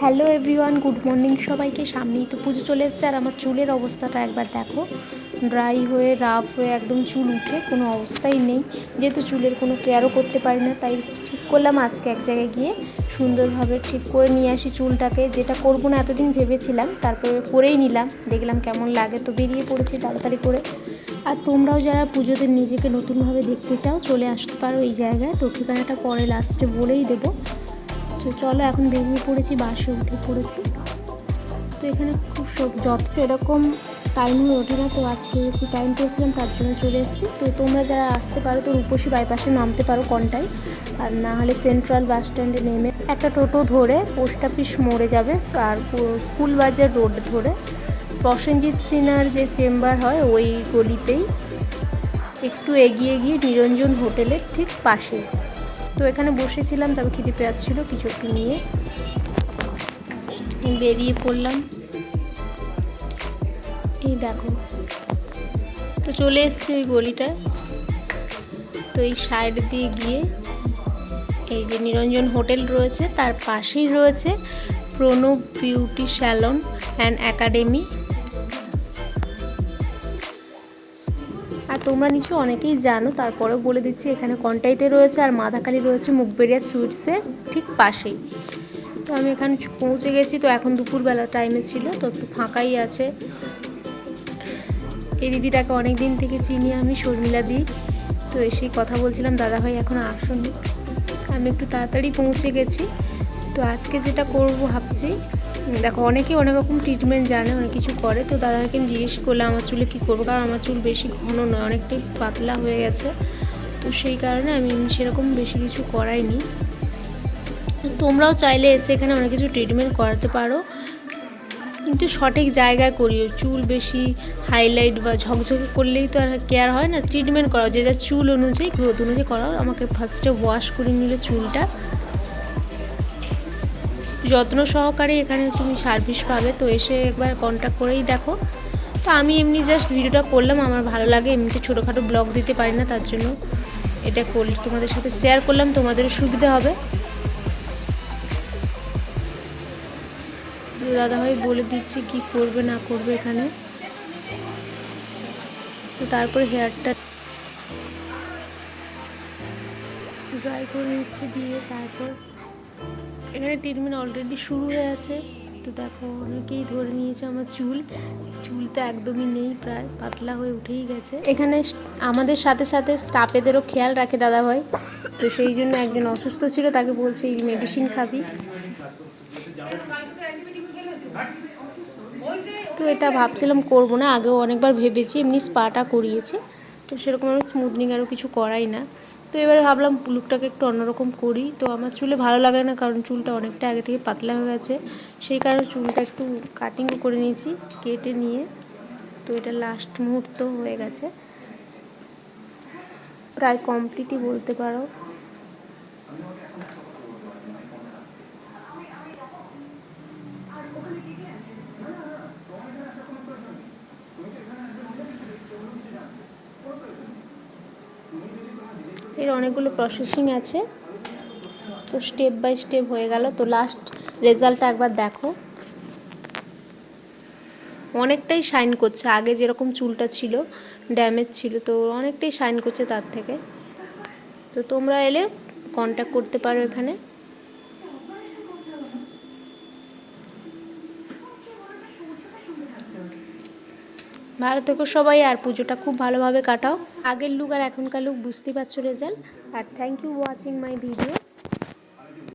Hello everyone good morning সবাইকে সামনেই তো পুজো চলে এসছে আর আমার চুলের অবস্থাটা একবার দেখো। ড্রাই হয়ে রাফ হয়ে একদম চুল উঠে, কোনো অবস্থাই নেই। যেহেতু চুলের কোনো কেয়ারও করতে পারি না, তাই ঠিক করলাম আজকে এক জায়গায় গিয়ে সুন্দরভাবে ঠিক করে নিয়ে আসি চুলটাকে। যেটা করব না এতদিন ভেবেছিলাম, তারপরে করেই নিলাম। দেখলাম কেমন লাগে, তো বেরিয়ে পড়েছি তাড়াতাড়ি করে। আর তোমরাও যারা পুজোতে নিজেকে নতুনভাবে দেখতে চাও, চলে আসতে পারো এই জায়গায়। ঠিকানাটা পরে লাস্টে বলেই দেবো। তো চলো, এখন বেরিয়ে পড়েছি, বাসে উঠে পড়েছি। তো এখানে খুব যত এরকম টাইম হয়ে ওঠে না, তো আজকে একটু টাইম পেয়েছিলাম, তার জন্য চলে এসেছি। তো তোমরা যারা আসতে পারো তো রূপসী বাইপাসে নামতে পারো কোনটায়। আর না হলে সেন্ট্রাল বাস স্ট্যান্ডে নেমে একটা টোটো ধরে পোস্ট অফিস মোড়ে যাবে, আর স্কুল বাজার রোড ধরে। প্রসেনজিৎ সিনহার যে চেম্বার হয়, ওই গলিতেই। একটু এগিয়ে গিয়ে নিরঞ্জন হোটেলের ঠিক পাশে তো এখানে বসেছিলাম, তবে খিদে পেয়াচ্ছিল কিছু একটু নিয়ে। বেরিয়ে পড়লাম। এই দেখো। তো চলে এসছে ওই গলিটায়। তো এই সাইড দিয়ে গিয়ে এই যে নিরঞ্জন হোটেল রয়েছে, তার পাশেই রয়েছে Pranab beauty salon and academy. তোমরা নিশ্চয়ই অনেকেই জানো, তারপরেও বলে দিচ্ছি, এখানে কন্টাইতে রয়েছে আর মাদাখালি রয়েছে মুখবেরিয়া সুইটসের ঠিক পাশেই। তো আমি এখানে পৌঁছে গেছি, তো এখন দুপুরবেলা টাইমে ছিল, তো একটু ফাঁকাই আছে। এই দিদিটাকে অনেক দিন থেকে চিনি আমি, শর্মিলা দিই তো এসেই কথা বলছিলাম দাদা ভাই এখন আসুনি আমি একটু তাড়াতাড়ি পৌঁছে গেছি। তো আজকে যেটা করব ভাবছি, দেখো অনেকে অনেক রকম ট্রিটমেন্ট জানে, অনেক কিছু করে, তো দাদাকে আমি জিজ্ঞেস করলাম আমার চুলে কী করব? কারণ আমার চুল বেশি ঘন নয়, অনেকটাই পাতলা হয়ে গেছে। তো সেই কারণে আমি সেরকম বেশি কিছু করাইনি। তোমরাও চাইলে এসে এখানে অনেক কিছু ট্রিটমেন্ট করাতে পারো। কিন্তু সঠিক জায়গায় করিও, চুল বেশি হাইলাইট বা ঝকঝকে করলেই তো আর কেয়ার হয় না। ট্রিটমেন্ট করাও, যে যার চুল অনুযায়ী গ্রোথ অনুযায়ী করাও। আমাকে ফার্স্টে ওয়াশ করে নিলে চুলটা। যত্ন সহকারে এখানে তুমি সার্ভিস পাবে। তো এসে একবার কন্ট্যাক্ট করেই দেখো। তো আমি এমনি জাস্ট ভিডিওটা করলাম, আমার ভালো লাগে। এমনিতে ছোটোখাটো ব্লগ দিতে পারি না, তার জন্য এটা করলে তোমাদের সাথে শেয়ার করলাম, তোমাদেরও সুবিধা হবে। দাদাভাই বলে দিচ্ছি কি করবে, না করবে এখানে। তো তারপরে হেয়ারটা ড্রাই করে নিচ্ছে দিয়ে তারপর এখানে ট্রিটমেন্ট অলরেডি শুরু হয়ে আছে। তো দেখো, অনেকেই ধরে নিয়েছে আমার চুল। চুল তো একদমই নেই প্রায়, পাতলা হয়ে উঠেই গেছে। এখানে আমাদের সাথে সাথে স্টাফেদেরও খেয়াল রাখে দাদাভাই। তো সেই জন্য একজন অসুস্থ ছিল, তাকে বলছে, এই মেডিসিন খাবি। তো এটা ভাবছিলাম করব না, আগেও অনেকবার ভেবেছি, এমনি স্পাটা করিয়েছে। তো সেরকম আমি স্মুথনিং আরও কিছু করাই না। তো এবারে ভাবলাম লুকটাকে একটু অন্যরকম করি। তো আমার চুলে ভালো লাগে না, কারণ চুলটা অনেকটা আগে থেকে পাতলা হয়ে গেছে। সেই কারণে চুলটা একটু কাটিংও করে নিয়েছি, কেটে নিয়ে। তো এটা লাস্ট মুহূর্ত হয়ে গেছে। প্রায় কমপ্লিটই বলতে পারো। এর অনেকগুলো প্রসেসিং আছে। তো স্টেপ বাই স্টেপ হয়ে গেল। তো লাস্ট রেজাল্ট একবার দেখো। অনেকটাই শাইন করছে। আগে যেরকম চুলটা ছিল ড্যামেজ ছিল, তো অনেকটাই শাইন করছে তার থেকে। তো তোমরা এলে কন্ট্যাক্ট করতে পারো এখানে। ভালো থেকো সবাই, আর পুজোটা খুব ভালোভাবে কাটাও। আগের লুক আর এখনকার লুক বুঝতেই পারছ result R thank you watching my video